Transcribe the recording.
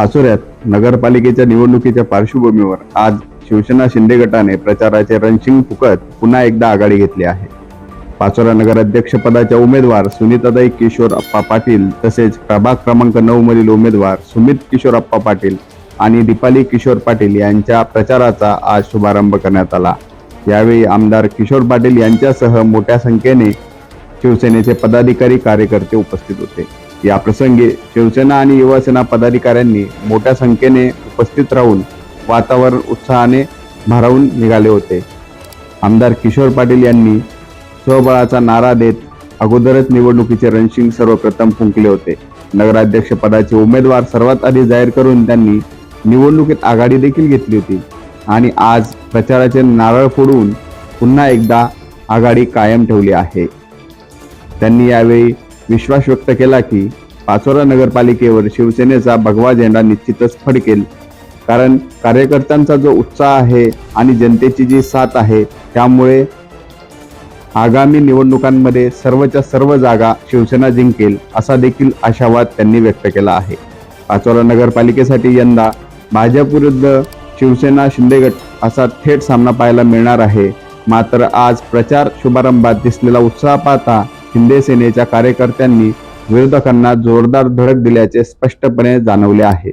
पाचोऱ्यात नगरपालिकेच्या निवडणुकीच्या पार्श्वभूमीवर आज शिवसेना शिंदे गटाने प्रचाराचे रणशिंग फुकत पुन्हा एकदा आघाडी घेतली आहे. पाचोरा नगराध्यक्षपदाच्या उमेदवार सुनीताताई किशोर अप्पा पाटील तसेच प्रभाग क्रमांक नऊ मधील उमेदवार सुमित किशोर अप्पा पाटील आणि दीपाली किशोर पाटील यांच्या प्रचाराचा आज शुभारंभ करण्यात आला. यावेळी आमदार किशोर पाटील यांच्यासह मोठ्या संख्येने शिवसेनेचे पदाधिकारी कार्यकर्ते उपस्थित होते. या प्रसंगी शिवसेना आणि युवासेना पदाधिकाऱ्यांनी मोठ्या संख्येने उपस्थित राहून वातावरण उत्साहाने भारावून निघाले होते. आमदार किशोर पाटील यांनी स्वबळाचा नारा देत अगोदरच निवडणुकीचे रणशिंग सर्वप्रथम फुंकले होते. नगराध्यक्ष पदाचे उमेदवार सर्वात आधी जाहीर करून त्यांनी निवडणुकीत आघाडी देखील घेतली होती आणि आज प्रचाराचे नारळ फोडून पुन्हा एकदा आघाडी कायम ठेवली आहे. त्यांनी यावेळी विश्वास व्यक्त केला की पाचोरा नगरपालिकेवर शिवसेनेचा भगवा झेंडा निश्चितच फडकेल. कारण कार्यकर्त्यांचा जो उत्साह आहे आणि जनतेची जी साथ आहे त्यामुळे आगामी निवडणुकांमध्ये सर्वच्या सर्व जागा शिवसेना जिंकेल असा देखील आशावाद त्यांनी व्यक्त केला आहे. पाचोरा नगरपालिकेसाठी यंदा भाजप विरुद्ध शिवसेना शिंदे गट असा थेट सामना पाहायला मिळणार आहे. मात्र आज प्रचार शुभारंभात दिसलेला उत्साह पाहता शिंदे सेनेच्या कार्यकर्त्यांनी विरोधकांना जोरदार धडक दिल्याचे स्पष्टपणे जाणवले आहे.